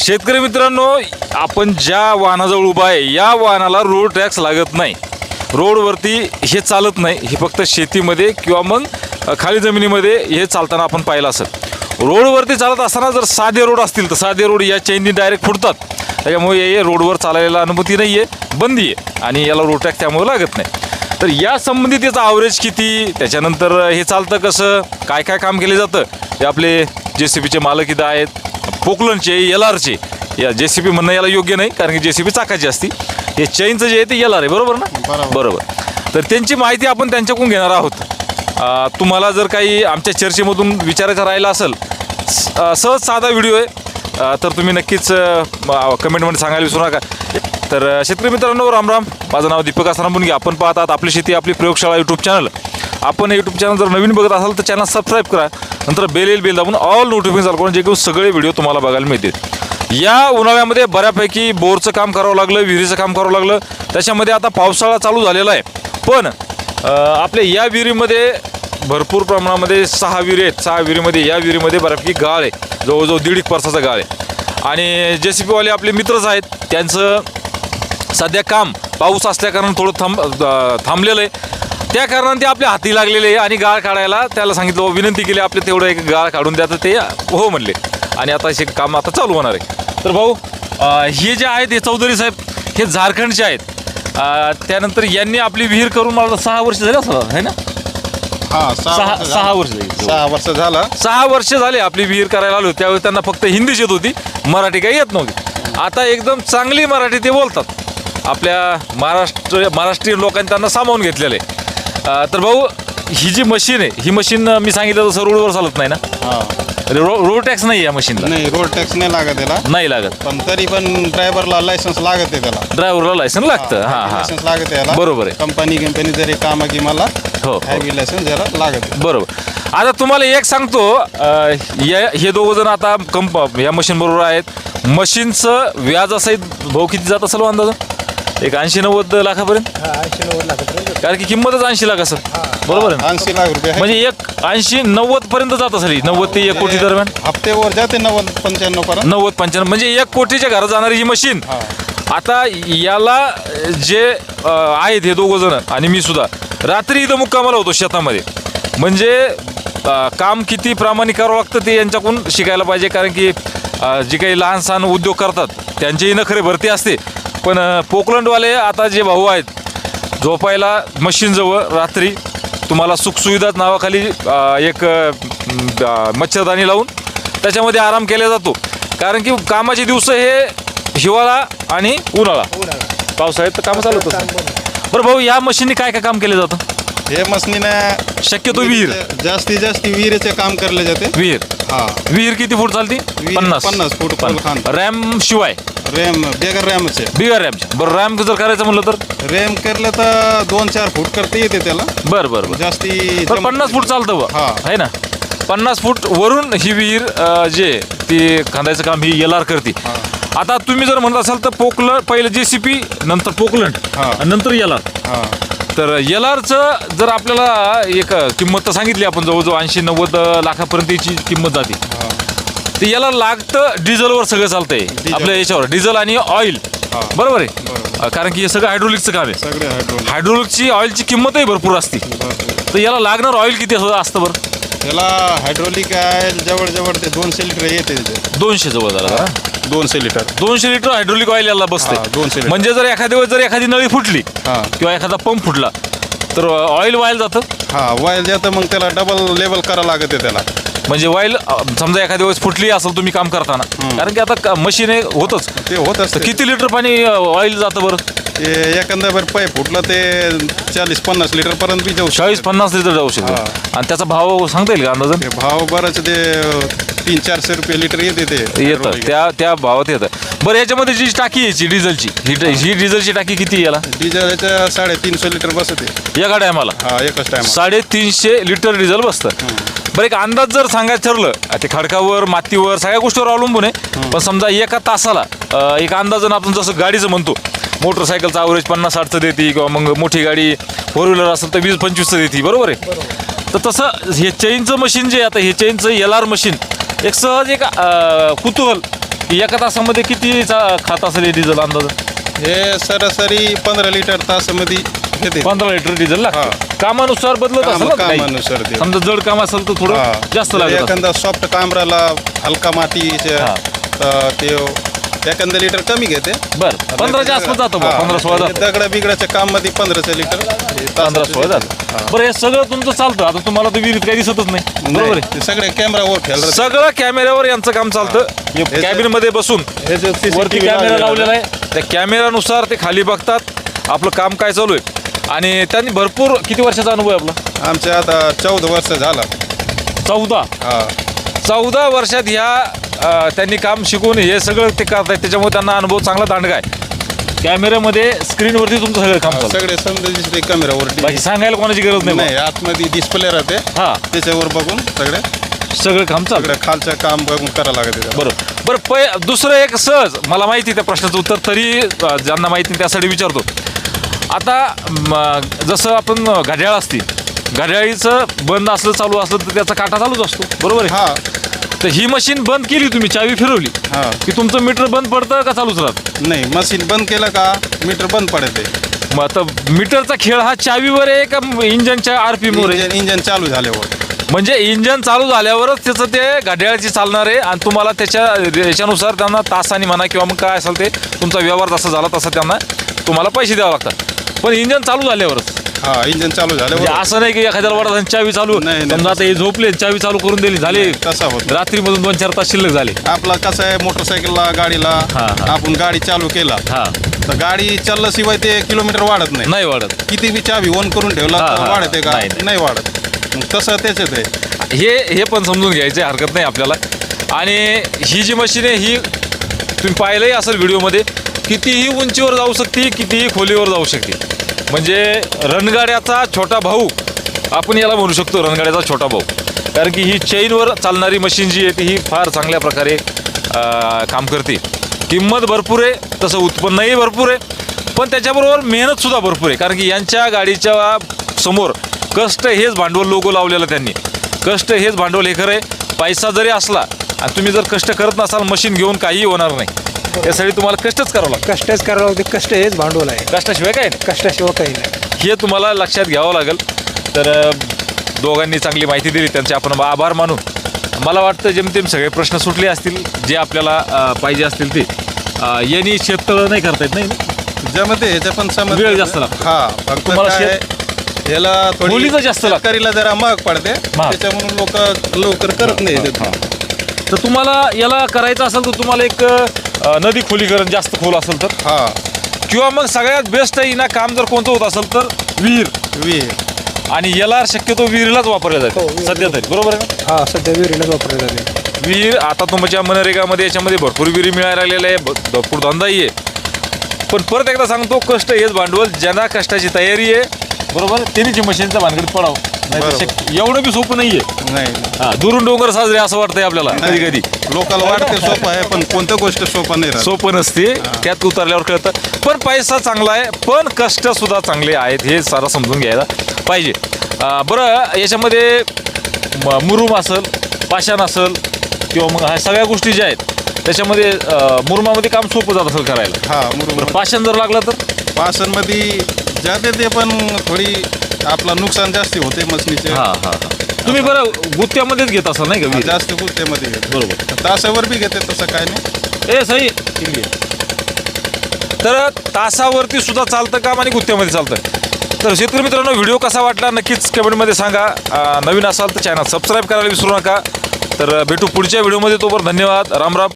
शेतकरी मित्रांनो आपण ज्या वाहनाजवळ उभा आहे या वाहनाला रोड टॅक्स लागत नाही. रोडवरती हे चालत नाही हे फक्त शेतीमध्ये किंवा मग खाली जमिनीमध्ये हे चालताना आपण पाहिलं असेल. रोडवरती चालत असताना जर साधे रोड असतील तर साधे रोड या चैननी डायरेक्ट फुटतात. त्याच्यामुळे हे रोडवर चालायला अनुमती नाही आहे बंदी आहे. आणि याला रोड टॅक्स त्यामुळे लागत नाही. तर या संबंधित त्याचं आवरेज किती त्याच्यानंतर हे चालतं कसं काय काय काम केले जातं हे आपले जे सी बीचे मालक इथं आहेत. पोकलनचे एल आरचे या जे सी बी म्हणणं याला योग्य नाही कारण की जे सी बी चाकाची असती. हे चैनचं जे आहे ते एल आर आहे बरोबर ना? बरोबर. तर त्यांची माहिती आपण त्यांच्याकडून घेणार आहोत. तुम्हाला जर काही आमच्या चर्चेमधून विचारायचं राहिलं असेल सहज साधा व्हिडिओ आहे. तर तुम्ही नक्कीच कमेंटमध्ये सांगायला विसरू नका. तर शेतकरी मित्रांनो राम राम. माझं नाव दीपक आसाराम बुनगे आपण पाहतात आपली शेती आपली प्रयोगशाळा यूट्यूब चॅनल आपण यूट्यूब चॅनल जर नवीन बघत असाल तर चॅनल सबस्क्राईब करा. नंतर बेल येईल बेल दाबून ऑल नोटिफिकेशन चालू करून जे की सगळे व्हिडिओ तुम्हाला बघायला मिळतील. या उन्हाळ्यामध्ये बऱ्यापैकी बोरचं काम करावं लागलं विहिरीचं काम करावं लागलं. त्याच्यामध्ये आता पावसाळा चालू झालेला आहे. पण आपल्या या विहिरीमध्ये भरपूर प्रमाणामध्ये सहा विहिरी आहेत. सहा विहिरीमध्ये या विहिरीमध्ये बऱ्यापैकी गाळ आहे. जवळजवळ दीड एक पर्साचा गाळ आहे. आणि जे सी पीवाले आपले मित्रच आहेत. त्यांचं सध्या काम पाऊस असल्याकारणानं थोडं थांब थांबलेलं आहे. त्या कारणाने ते आपल्या हाती लागलेले आणि गाळ काढायला त्याला सांगितलं "बाबा, विनंती केली आपले तेवढं एक गाळ काढून द्या. तर ते हो म्हणले. आणि आता हे काम आता चालू होणार आहे. तर भाऊ हे जे आहेत हे चौधरी साहेब हे झारखंडचे आहेत. त्यानंतर यांनी आपली विहीर करून मला सहा वर्ष झाले असं आहे ना? हा सहा सहा वर्ष सहा झालं. वर्ष झाली. सहा वर्ष झालं. सहा वर्ष झाले आपली विहीर करायला आलो. त्यावेळी त्यांना फक्त हिंदीच येत होती. मराठी काही येत नव्हती. आता एकदम चांगली मराठी ते बोलतात. आपल्या महाराष्ट्र महाराष्ट्रीयन लोकांनी त्यांना सामावून घेतलेलं आहे. अं, तर भाऊ ही जी मशीन आहे ही मशीन मी सांगितलं तसं रोडवर चालत नाही ना? हा. रो रोड टॅक्स नाही या मशीनला? नाही रोड टॅक्स नाही लागत त्याला. नाही लागत. पण तरी पण ड्रायव्हरला लायसन्स लागत आहे त्याला. ड्रायव्हरला लायसन लागतं? हां हां लायसन्स लागत आहे याला बरोबर आहे. कंपनी कंपनी जरी काम की मला हो, हो. हॅवी लायसन्स याला लागत. आहे बरोबर. आता तुम्हाला एक सांगतो अं, या हे दोघं जण आता कंप या मशीन बरोबर आहेत. मशीनचं व्याजासहित भाऊ किती जात असेल हो अंदाज? एक ऐंशी नव्वद लाखापर्यंत. कारण की किंमतच ऐंशी लाख असेल बरोबर आहे ना? ऐंशी लाख रुपये आहे. म्हणजे एक ऐंशी नव्वद पर्यंत जात असेल ही, नव्वद ते एक कोटी दरम्यान? हप्त्यावर जाते नव्वद पंच्याण्णव पर्यंत. नव्वद पंच्याण्णव. म्हणजे एक कोटीच्या घरात जाणारी ही मशीन. आता याला जे अ, आहेत हे दोघं जण आणि मी सुद्धा रात्री इथं मुक्कामाला होतो शेतामध्ये. म्हणजे अ, काम किती प्रामाणिक करावं लागतं ते यांच्याकडून शिकायला पाहिजे. कारण की अ, जे काही लहान सहान उद्योग करतात त्यांचीही नखरे भरती असते. पण अ, पोकलंडवाले आता जे भाऊ आहेत झोपायला मशीनजवळ रात्री तुम्हाला सुखसुविधा नावाखाली एक मच्छरदाणी लावून त्याच्यामध्ये आराम केला जातो. कारण की कामाचे दिवस हे हिवाळा आणि उन्हाळा. पावसाळ्यात तर कामं चालू होतं बरं भाऊ या मशीनने काय काय काम केलं जातं? हे मशीनीने शक्यतो विहीर. जास्तीत जास्त विहिरीचे काम करले जाते. विहीर. हा. विहीर किती फूट चालती? पन्नास. पन्नास फूट. रॅम शिवाय. रॅम बेगर रॅमचे. बिगर रॅमच्या बरं रॅम जर करायचं म्हणलं तर? रॅम करलं तर दोन चार फूट करता येते त्याला. बरं बरं बरं. जास्ती पण पन्नास फूट चालतं बा. हा. आहे ना? पन्नास फूट वरून ही विहीर अं, जे ती खांदायचं काम ही एल आर करते. आता तुम्ही जर म्हणत असाल तर पोकलं पहिलं जे सी पी नंतर पोकलंड हा. आणि नंतर एल आर हा. तर एल आरचं जर आपल्याला एक किंमत तर सांगितली आपण जवळजवळ ऐंशी नव्वद लाखापर्यंत याची किंमत जाते. हा. तर याला लागतं डिझेलवर सगळं चालतंय. आपल्या याच्यावर डिझेल आणि ऑइल. हा. बरोबर आहे? कारण की हे सगळं हायड्रोलिकचं काम आहे. सगळे हायड्रोलिकची ऑइलची किंमतही भरपूर असते. तर याला लागणार ऑइल किती असं असतं बरं? त्याला हायड्रोलिक आहे जवळजवळ ते दोनशे लिटर येते दोनशे जवळ झाला का? दोनशे लिटर. दोनशे लिटर हायड्रोलिक ऑइल याला हा, बसते 200 लिटर. म्हणजे जर एखाद्या वेळेस जर एखादी नळी फुटली हा. किंवा एखादा पंप फुटला तर ऑइल वायल जातं? हा वाईल जातं मग त्याला डबल लेवल करावं लागते त्याला. म्हणजे वाईल समजा एखाद्या वेळेस फुटली असेल तुम्ही काम करताना. कारण की आता मशीन होतच. ते होत असते. किती लिटर पाणी ऑइल जातं बरं? ते भर पाईप फुटलं ते चाळीस पन्नास लिटर पर्यंत बी जाऊ शकते. चाळीस पन्नास लिटर जाऊ शकतो. आणि त्याचा भाव सांगता येईल का अंदाजन? ते भाव बरंच ते तीन चारशे रुपये लिटर येते ते. येतं. त्या त्या भावात येतं. बरं याच्यामध्ये जी टाकी यायची डिझेलची ही ही डिझेलची टाकी किती याला? डिझेलच्या साडेतीनशे लिटर बसते. एका टायमाला? हा एकच साडेतीनशे लिटर डिझेल बसतं. बरं एक अंदाज जर सांगायचं ठरलं ते खडकावर मातीवर सगळ्या गोष्टीवर अवलंबून आहे. पण समजा एका तासाला अं, एक अंदाजन आपण जसं गाडीचं म्हणतो मोटरसायकलचं ॲव्हरेज पन्नास साठचं देते किंवा मग मोठी गाडी फोर व्हीलर असेल तर वीस पंचवीसचं देते बरोबर आहे? तर तसं हे चेनचं मशीन जे आहे आता हे चेनचं एल आर मशीन एक सहज एक अं, कुतूहल की एका तासामध्ये किती चा- खात असेल हे डिझेल अंदाज? हे सरासरी पंधरा लिटर तासामध्ये घेते पंधरा लिटर डिझेल हा. कामानुसार बदलत काम- असेल ना काही? कामानुसार ते. समजा जड काम असेल तर थोडं. जास्त लागत असेल. एखादा सॉफ्ट कांबराला हलका हा. तर ते एखादा लिटर कमी घेते. बर. पंधराच्या आसपास जातं पंधरा सोळा जातं. दगडा बिगडाच्या काममध्ये पंधराचं लिटर हे पंधरा तासाचं सोळा. जातं. बरं हे सगळं तुमचं चालतं. आता तुम्हाला तर विहिरीत काही दिसतच नाही. बरोबर आहे? ते सगळे कॅमेरावर ठेवलं सगळं कॅमेऱ्यावर यांचं काम चालतं. हे- कॅबिनमध्ये बसून हे जे CCTV वरती कॅमेरा लावलेला लावलेला आहे. त्या कॅमेरानुसार ते खाली बघतात. आपलं काम काय चालू आहे? आणि त्यांनी भरपूर किती वर्षाचा अनुभव आहे आपला? आमच्या आता चौदा वर्ष झाला. चौदा? हा. चौदा वर्षात ह्या अ, त्यांनी काम शिकून हे सगळं ते करतायत त्याच्यामुळे त्यांना अनुभव चांगला दांडगा आहे. कॅमेऱ्यामध्ये स्क्रीनवरती तुमचं सगळं काम चालतं सगळे समजा दिसते कॅमेरावर बाकी सांगायला कोणाची गरज नाही नाही आतमध्ये डिस्प्ले राहते. हा. त्याच्यावर बघून सगळे. सगळं काम चालतं सगळं खालचं काम बघून करावं लागते त्याला. बरोबर बरं पै दुसरं एक सहज मला माहिती त्या प्रश्नाचं उत्तर तरी अ, ज्यांना माहिती नाही त्यासाठी विचारतो. आता जसं आपण घड्याळ असते घड्याळीचं बंद असलं चालू असलं तर त्याचा काटा चालूच असतो. बरोबर आहे? हा. तर ही मशीन बंद केली तुम्ही चावी फिरवली हा. की तुमचं मीटर बंद पडतं का चालूच राहतं? नाही मशीन बंद केलं का मीटर बंद पडते मग आता मीटरचा खेळ हा चावीवर आहे का इंजनच्या आरपीएमवर आहे? इंजन इंजन चालू झाल्यावर. म्हणजे इंजन चालू झाल्यावरच त्याचं ते घड्याळाची चालणार आहे आणि तुम्हाला त्याच्या याच्यानुसार त्यांना तासाने म्हणा किंवा मग काय असेल ते तुमचा व्यवहार जसा झाला तसा त्यांना तुम्हाला पैसे द्यावे लागतात. पण इंजन चालू झाल्यावरच. हा इंजन चालू म्हणजे झाल्यावर असं नाही की एखाद्याला वाटत चावी चालू नाही, नाही. समजा आता हे झोपले चावी चालू करून दिली झाले. तसा होत रात्रीमधून दोन चार तास शिल्लक झाले. आपला कसं आहे मोटरसायकलला गाडीला हा, हा. आपण गाडी चालू केला. हा. तर गाडी चालल्याशिवाय ते किलोमीटर वाढत नाही. नाही वाढत. किती बी चावी ऑन करून ठेवला हा, तर हा. वाढते का? नाही, नाही. नाही वाढत. मग तसं त्याच्यात आहे हे हे पण समजून घ्यायचे हरकत नाही आपल्याला. आणि ही जी मशीन आहे ही तुम्ही पाहिलंही असेल व्हिडिओमध्ये कितीही उंचीवर जाऊ शकते कितीही खोलीवर जाऊ शकते. म्हणजे रणगाड्याचा छोटा भाऊ आपण याला म्हणू शकतो रणगाड्याचा छोटा भाऊ. कारण की ही चेनवर चालणारी मशीन जी आहे ती ही फार चांगल्या प्रकारे काम करते. किंमत भरपूर आहे तसं उत्पन्नही भरपूर आहे पण त्याच्याबरोबर मेहनतसुद्धा भरपूर आहे. कारण की यांच्या गाडीच्या समोर कष्ट हेच भांडवल लोगो लावलेलं त्यांनी. कष्ट हेच भांडवल हे खरं आहे. पैसा जरी असला आणि तुम्ही जर कष्ट करत नसाल मशीन घेऊन काहीही होणार नाही. यासाठी तुम्हाला कष्टच करावं लागतं कष्टच करावं लागते कष्ट हेच भांडवल आहे कष्टाशिवाय काय नाही. कष्टाशिवाय काही नाही हे तुम्हाला लक्षात घ्यावं लागेल तर अ, दोघांनी चांगली माहिती दिली त्यांचे आपण आभार मानून मला वाटतं जेमतेम सगळे प्रश्न सुटले असतील जे आपल्याला अ, पाहिजे असतील ते अ, यांनी शेततळं नाही करता येत नाही? ज्यामध्ये ह्याच्या पण समज वेळ जास्त लागतो. हा फक्त तुम्हाला काय ह्याला थोडी जास्त लागतं. जरा महाग पडते महाग. त्याच्यामुळे लोक लवकर करत नाही. तर तुम्हाला याला करायचं असेल तर तुम्हाला एक अ, नदी खोलीकरण जास्त खोल असेल तर? हा. किंवा मग सगळ्यात बेस्ट आहे ना काम जर कोणतं होत असेल तर विहीर. विहीर. आणि याला शक्यतो विहिरीलाच वापरलं हो, जाते विहीर. सध्या तरी. बरोबर आहे ना? हा सध्या विहिरीलाच वापरले जाते. विहीर आता तुमच्या मनरेगामध्ये याच्यामध्ये भरपूर विहिरी मिळायला लागलेल्या आहे भ- भरपूर धंदाही आहे. पण परत एकदा सांगतो कष्ट हेच भांडवल ज्यांना कष्टाची तयारी आहे बरोबर त्यांनीच मशीनच्या भानगडीत पडावं. नाही बरोबर. शक्य एवढं बी सोपं नाहीये. नाही. हा दुरून डोंगर साजरे असं वाटतंय आपल्याला कधी कधी लोकांना वाटते सोपं आहे पण कोणतं गोष्ट सोपं नाही राहत. सोपं नसते त्यात उतरल्यावर कळतं. पण पैसा चांगला आहे पण कष्ट सुद्धा चांगले आहेत हे सारा समजून घ्यायला पाहिजे. अं, बरं याच्यामध्ये म- मुरुम असेल पाषाण असेल किंवा मग ह्या सगळ्या गोष्टी ज्या आहेत त्याच्यामध्ये अं, मुरुमामध्ये काम सोपं जात असेल करायला. हा बरोबर पाषाण जर लागलं तर? पासनमध्ये जाते ते पण थोडी आपला नुकसान जास्ती होते मशनीचे हां हां. तुम्ही बरं गुत्त्यामध्येच घेत असाल नाही का विहीर? जास्त गुत्तेमध्ये घेते. बरोबर. तासावर बी घेते तसं काय नाही. ए सही तर तासावरती सुद्धा चालतं काम आणि गुत्त्यामध्ये चालतं. तर शेतकरी मित्रांनो व्हिडिओ कसा वाटला नक्कीच कमेंटमध्ये सांगा. अं, नवीन असाल तर चॅनल सबस्क्राईब करायला विसरू नका. तर भेटू पुढच्या व्हिडिओमध्ये. तोपर्यंत धन्यवाद. राम राम.